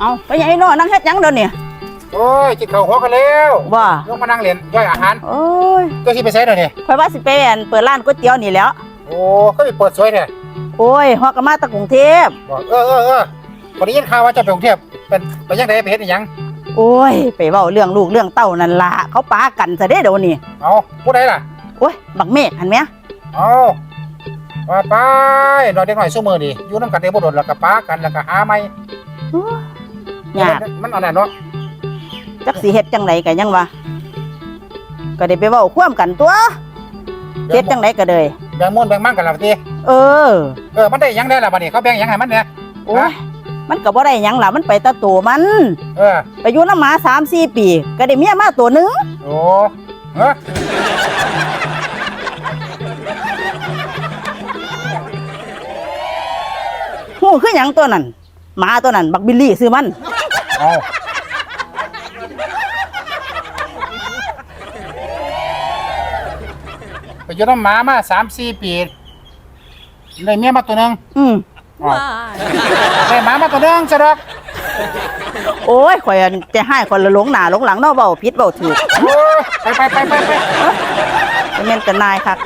เอาไปยังไงเนาะนั่งเฮ็ดหยังเดี๋ยวนี้โอ้ยจิตเข่าหัวกันแล้วว่าลงมานั่งเรียนย่อยอาหารโอ้ยตัวที่ไปใช้หน่อยนี่ข่อยว่าสิไปอันเปิดร้านก๋วยเตี๋ยวนี่แหล้ว โอ้ก็ไปเปิดสวยแท้โอ้ยฮอกกะมาแตะกรุงเทพ บอกเออเออเออพอได้ยินข่าวว่าจะไปกรุงเทพเป็นไปยังไงไปเฮ็ดอีหยังโอ้ย ไปเว้าเรื่องลูกเรื่องเต้านั่นล่ะเขาปากันซะเด้เดี๋ยวนี้เอาผู้ใดล่ะโอ้ย บักเมฆหันแหมเอาว่าไปนอนเด็กหน่อยสู้มือดิอยู่น้ำกันได้บ่โดนแล้วก็ป้ากันแล้วก็หาไม่ โอ้ย ยากมันอันนั้นเนาะจักสิเฮ็ดจังไดก็ยังว่าก็ได้ไปเว้าความกันตัวเฮ็ดจังไดก็เลยแบ่งม่วนแบ่งมั่งกันล่ะพี่เออ เออ มันได้หยังได้ล่ะบัดนี้เขาแบ่งหยังให้มันเนี่ยโอ้ยมันก็บ่ได้หยังล่ะมันไปแตะตัวมัน เออ ไปอยู่น้ำหมาสามสี่ปี ก็ได้เมียมาตัวหนึงโอ้เฮ้อหูคือหยังตัวนั้นหมาตัวนั้น บักบิลลี่ซื้อมัน เอาไปอยู่น้ำหมามาสามสี่ปีได้เมียมาตัวหนึงอืมอ้าวได้หมามาตัวหนึงจะดอกโอ้ยข่อยอันจะให้คนละหลงหน้าหลงหลังเนาะเว้าผิดเว้าถูกโอ้ยไปไปไปไปไปจะแม่นกันนายคัก